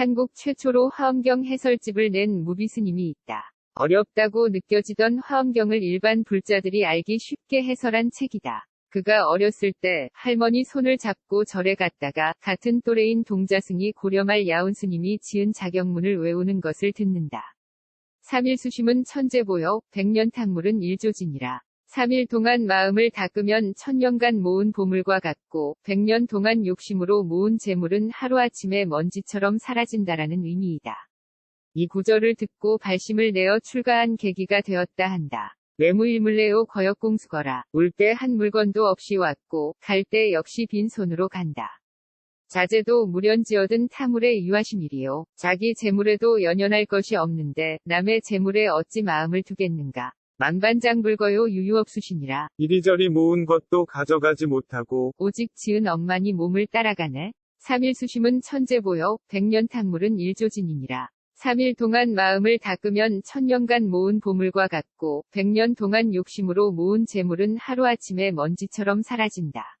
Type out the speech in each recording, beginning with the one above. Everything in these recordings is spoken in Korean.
한국 최초로 화엄경 해설집을 낸 무비스님이 있다. 어렵다고 느껴지던 화엄경을 일반 불자들이 알기 쉽게 해설한 책이다. 그가 어렸을 때 할머니 손을 잡고 절에 갔다가 같은 또래인 동자승이 고려말 야운스님이 지은 자경문을 외우는 것을 듣는다. 3일 수심은 천재보여 백년 탕물은 일조진이라. 3일 동안 마음을 닦으면 천년간 모은 보물과 같고 백년 동안 욕심으로 모은 재물은 하루아침에 먼지처럼 사라진다라는 의미이다. 이 구절을 듣고 발심을 내어 출가한 계기가 되었다 한다. 외무일물레오 거역공수거라. 올 때 한 물건도 없이 왔고 갈 때 역시 빈손으로 간다. 자제도 무련지어든 탐물의 유하심이리요. 자기 재물에도 연연할 것이 없는데 남의 재물에 어찌 마음을 두겠는가. 만반장불거요 유유업수시니라. 이리저리 모은 것도 가져가지 못하고 오직 지은 엄만이 몸을 따라가네. 3일 수심은 천재보여 백년 탕물은 일조진이니라. 3일 동안 마음을 닦으면 천년간 모은 보물과 같고 백년 동안 욕심으로 모은 재물은 하루아침에 먼지처럼 사라진다.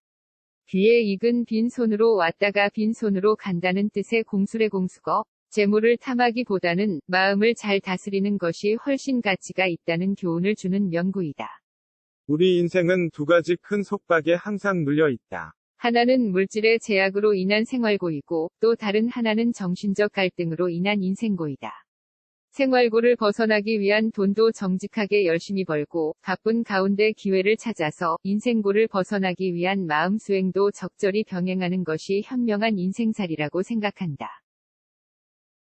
귀에 익은 빈손으로 왔다가 빈손으로 간다는 뜻의 공술의 공수거, 재물을 탐하기보다는 마음을 잘 다스리는 것이 훨씬 가치가 있다는 교훈을 주는 명구이다. 우리 인생은 두 가지 큰 속박에 항상 눌려 있다. 하나는 물질의 제약으로 인한 생활고이고 또 다른 하나는 정신적 갈등으로 인한 인생고이다. 생활고를 벗어나기 위한 돈도 정직하게 열심히 벌고 바쁜 가운데 기회를 찾아서 인생고를 벗어나기 위한 마음 수행도 적절히 병행하는 것이 현명한 인생살이라고 생각한다.